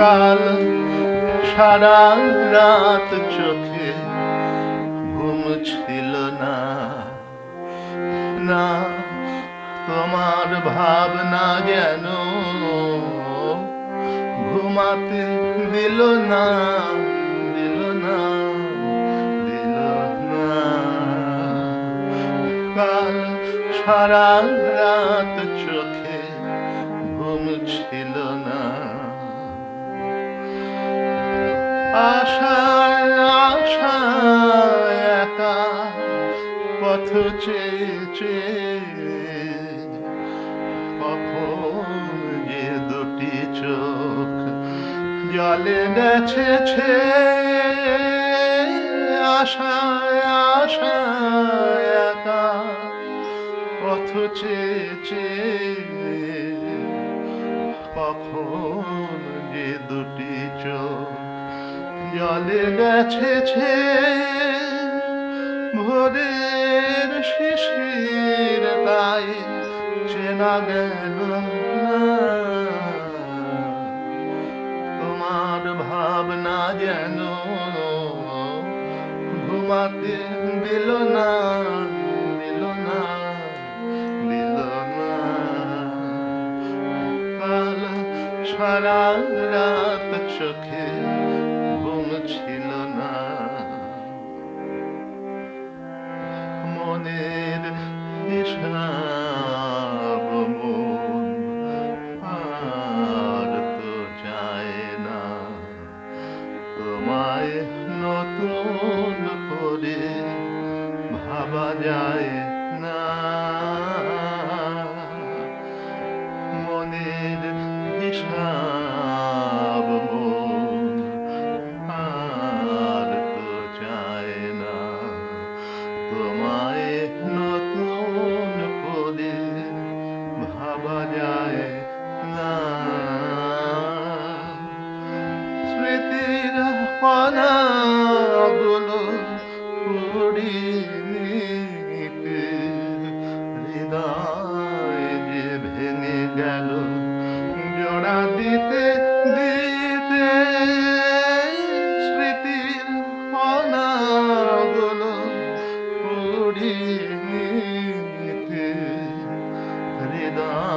কাল সারা রাত চোখে ঘুম ছিল না। না, তোমার ভাবনা যেন ঘুমাতে দিল না দিল না দিল না। কাল, সারা রাত চোখে ঘুম ছিল না। আশায় আশায় একা পথ চেয়ে চেয়ে যে দুটি চোখ জলে গেছে আশায় আশায় একা পথ চেয়ে চেয়ে কখন যে দুটি চোখ জলে গেছে ছে ভোরের শিশির তাই চেনা গেল তোমার ভাবনা যেন ঘুমাতে দিল না দিল না সারা রাত চোখে ছিল না। মনের মন আর তো যায় না। তোমায় নতুন করে ভাবা যায় স্মৃতির কণাগুলো উড়িয়ে নিতে হৃদয় যে ভেঙে গেল, জোড়া দিতে দিতে স্মৃতির কণাগুলো উড়িয়ে নিতে হৃদয়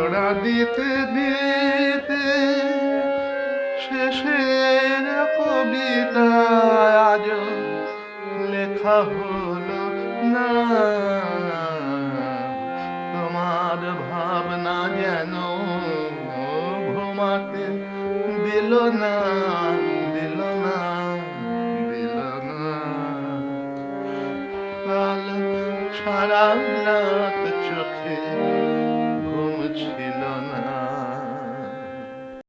জোড়া দিতে দিতে শেষের কবিতা আজ লেখা হলো না। তোমার ভাবনা যেন ঘুমাতে দিল না দিল না দিল না। কাল সারা রাত চোখে ছিল না